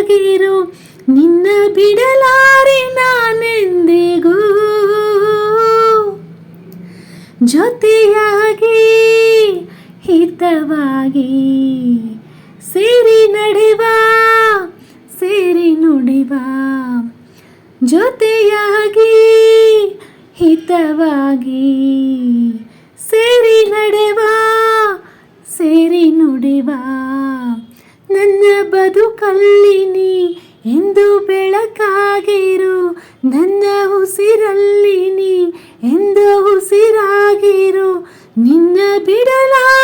ಉಸಿರಾಗಿರು ನಿನ್ನ ಬಿಡಲಾರೆ ನಾನೆಂದಿಗೂ. ಜೊತೆಯಾಗಿ, ಹಿತವಾಗಿ ಸೇರಿ ನಡೆವ, ಸೇರಿ ನುಡಿವ. ಜೊತೆಯಾಗಿ, ಹಿತವಾಗಿ ಸೇರಿ ನಡೆವ, ಸೇರಿ ನುಡಿವ. ನನ್ನ ಬದುಕಲ್ಲಿ ನೀ ಎಂದು ಬೆಳಕಾಗಿರು. ನನ್ನ ಉಸಿರಲ್ಲಿ ನೀ ಎಂದು ಉಸಿರಾಗಿರು. ನಿನ್ನ ಬಿಡಲಾರೆ ನಾ